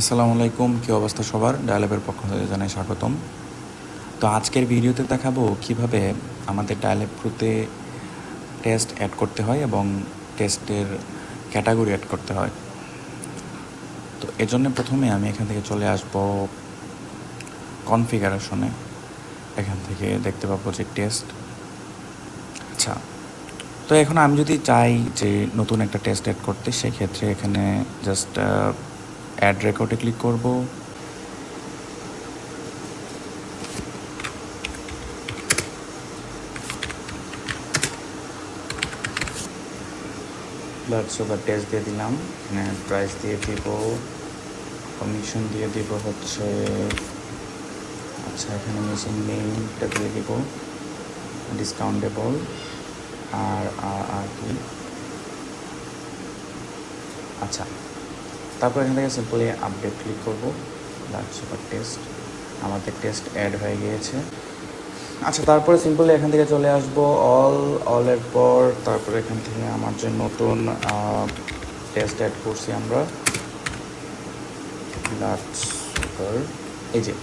আসসালামু আলাইকুম, কী অবস্থা সবার? ডায়ালবের পক্ষ থেকে জানাই স্বাগতম। তো আজকের ভিডিওতে দেখাবো কীভাবে আমাদের ডায়ালেব প্রুতে টেস্ট অ্যাড করতে হয় এবং টেস্টের ক্যাটাগরি অ্যাড করতে হয়। তো এজন্য প্রথমে আমি এখান থেকে চলে আসব কনফিগারেশনে। এখান থেকে দেখতে পাবো যে টেস্ট। আচ্ছা তো এখন আমি যদি চাই যে নতুন একটা টেস্ট অ্যাড করতে, সেক্ষেত্রে এখানে জাস্ট অ্যাড রেকর্ডে ক্লিক করব। ব্লাড সুগার টেস্ট দিয়ে দিলাম। এখানে প্রাইস দিয়ে দিব। কমিশন দিয়ে দিব হচ্ছে আচ্ছা এখানে মেশিন নেমটা দিয়ে দিব। ডিসকাউন্টেবল আর আর আর কি? আচ্ছা। তারপর এখান থেকে সিম্পলি আপডেট ক্লিক করব। ব্লাড সুগার টেস্ট আমাদের টেস্ট অ্যাড হয়ে গিয়েছে। আচ্ছা তারপরে সিম্পলি এখান থেকে চলে আসব। অল অলের পর তারপরে এখান থেকে আমার যে নতুন টেস্ট অ্যাড করছি আমরা। সুগার এই যে,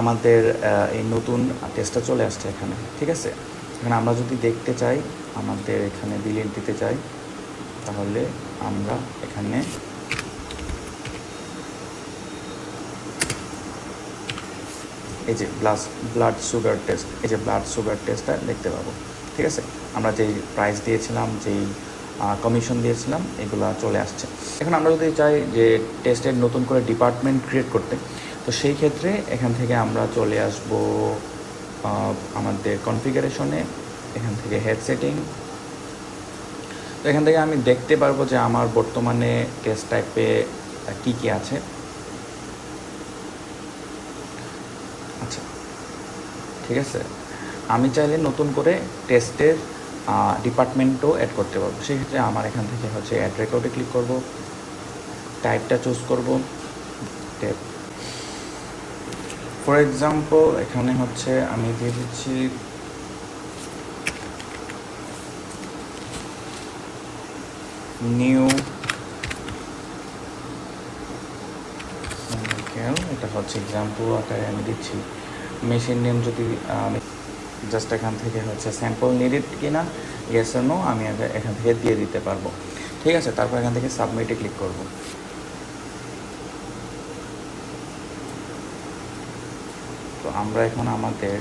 আমাদের এই নতুন টেস্টটা চলে আসছে এখানে, ঠিক আছে? এখানে আমরা যদি দেখতে চাই, আমাদের এখানে বিল দিতে চাই, তাহলে আমরা এখানে এই যে ব্লাড ব্লাড সুগার টেস্ট এই যে ব্লাড সুগার টেস্টটা দেখতে পাবো। ঠিক আছে? আমরা যেই প্রাইস দিয়েছিলাম, যেই কমিশন দিয়েছিলাম, এগুলো চলে আসছে। এখন আমরা যদি চাই যে টেস্টের নতুন করে ডিপার্টমেন্ট ক্রিয়েট করতে, তো সেই ক্ষেত্রে এখান থেকে আমরা চলে আসব আমাদের কনফিগারেশনে এখান থেকে হেড সেটিং তো এখান থেকে আমি দেখতে পারব যে আমার বর্তমানে টেস্ট টাইপে কী কী আছে। আচ্ছা ঠিক আছে। আমি চাইলে নতুন করে টেস্টের ডিপার্টমেন্টও অ্যাড করতে পারব। সেক্ষেত্রে আমার এখান থেকে হচ্ছে অ্যাড রেকর্ডে ক্লিক করব টাইপটা চুজ করব টেপ ফর এক্সাম্পল এখানে হচ্ছে আমি দিয়ে দিচ্ছি নিউ কেন এটা হচ্ছে এক্সাম্পল আকারে আমি দিচ্ছি। মেশিন নেম যদি আমি জাস্ট এখান থেকে হচ্ছে স্যাম্পল নিডিড কিনা ইয়েস নো আমি এখান থেকে দিয়ে দিতে পারব। ঠিক আছে, তারপর এখান থেকে সাবমিটে ক্লিক করব। তো আমরা এখন আমাদের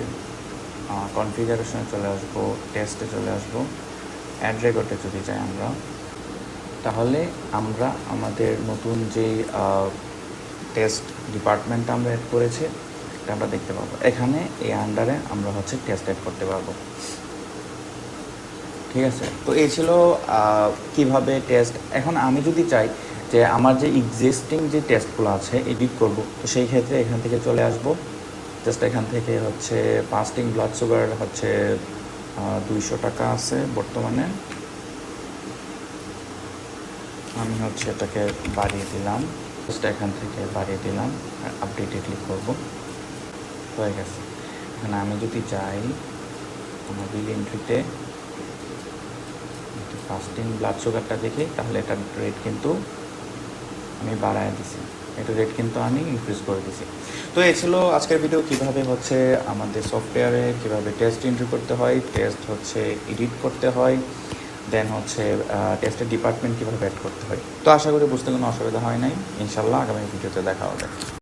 কনফিগারেশনে চলে আসব টেস্টে চলে আসব। অ্যাড রেকর্ডে যদি যাই আমরা, তাহলে আমরা আমাদের নতুন যেই টেস্ট ডিপার্টমেন্টটা আমরা অ্যাড করেছি, এটা আমরা দেখতে পাবো। এখানে এই আন্ডারে আমরা হচ্ছে টেস্ট অ্যাড করতে পারব। ঠিক আছে? তো এই ছিল কীভাবে টেস্ট এখন আমি যদি চাই যে আমার যে এক্সিস্টিং যে টেস্টগুলো আছে এডিট করব, তো সেই ক্ষেত্রে এখান থেকে চলে আসব। জাস্ট এখান থেকে হচ্ছে ফাস্টিং ব্লাড সুগার হচ্ছে দুইশো টাকা আছে বর্তমানে। আমি হচ্ছে এটাকে বাড়িয়ে দিলাম। এখান থেকে বাড়িয়ে দিলাম, আর আপডেটে ক্লিক করব। হয়ে গেছে। এখানে আমি যদি চাই আমার বিল এন্ট্রিতে ফার্স্ট ফাস্টিং ব্লাড সুগারটা দেখি, তাহলে এটার রেট কিন্তু আমি বাড়ায় দিছি। এটা রেট কিন্তু আমি ইনক্রিজ করে দিছি। তো এই ছিল আজকের ভিডিও কীভাবে হচ্ছে আমাদের সফটওয়্যারে কীভাবে টেস্ট এন্ট্রি করতে হয় টেস্ট হচ্ছে এডিট করতে হয়। দেন হচ্ছে টেস্টের ডিপার্টমেন্ট কীভাবে অ্যাড করতে হয়। তো আশা করি বুঝতে কোনো অসুবিধা হয় নাই। ইনশাল্লাহ আগামী ভিডিওতে দেখা হবে।